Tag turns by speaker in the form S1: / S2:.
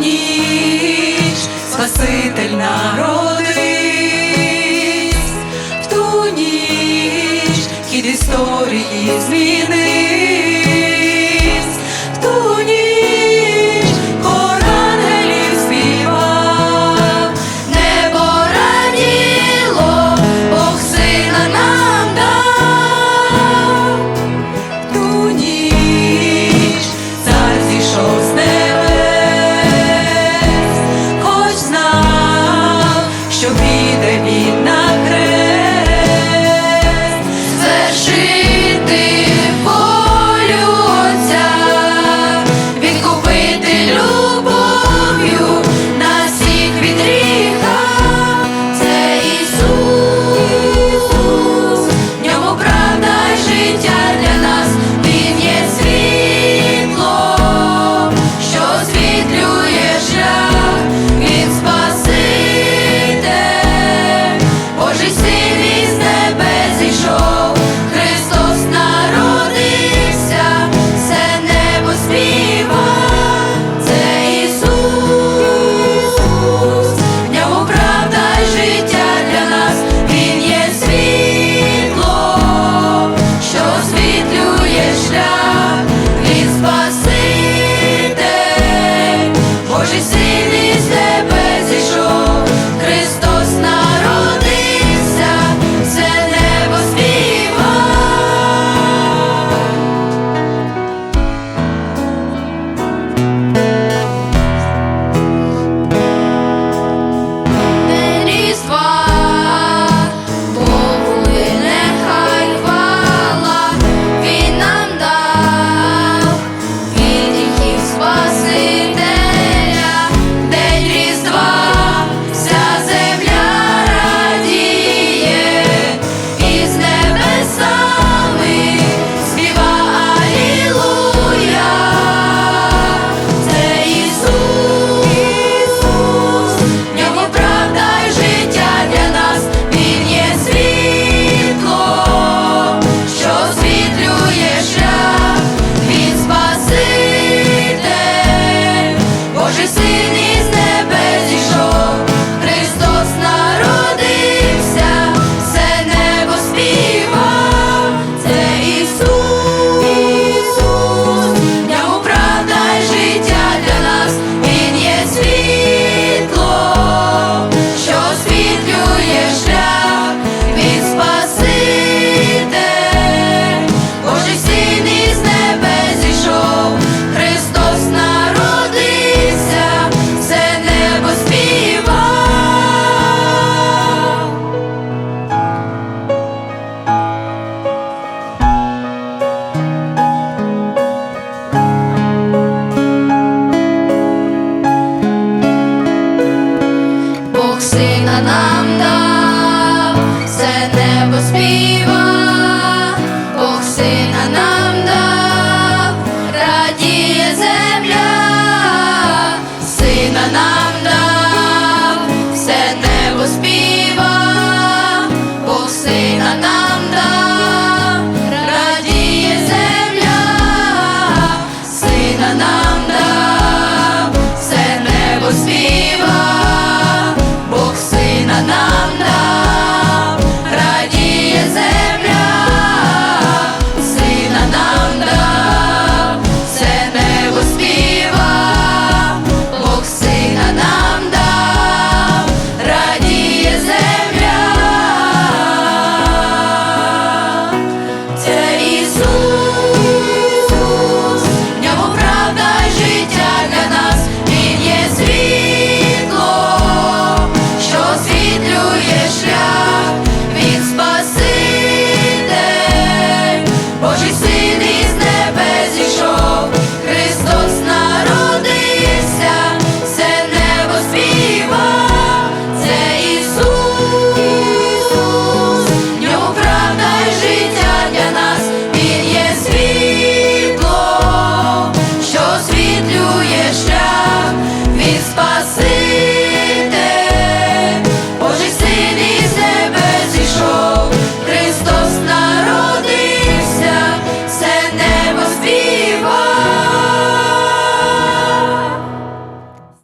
S1: ніч Спаситель народись, в ту ніч хід історії змінив. нам дав все небо світ.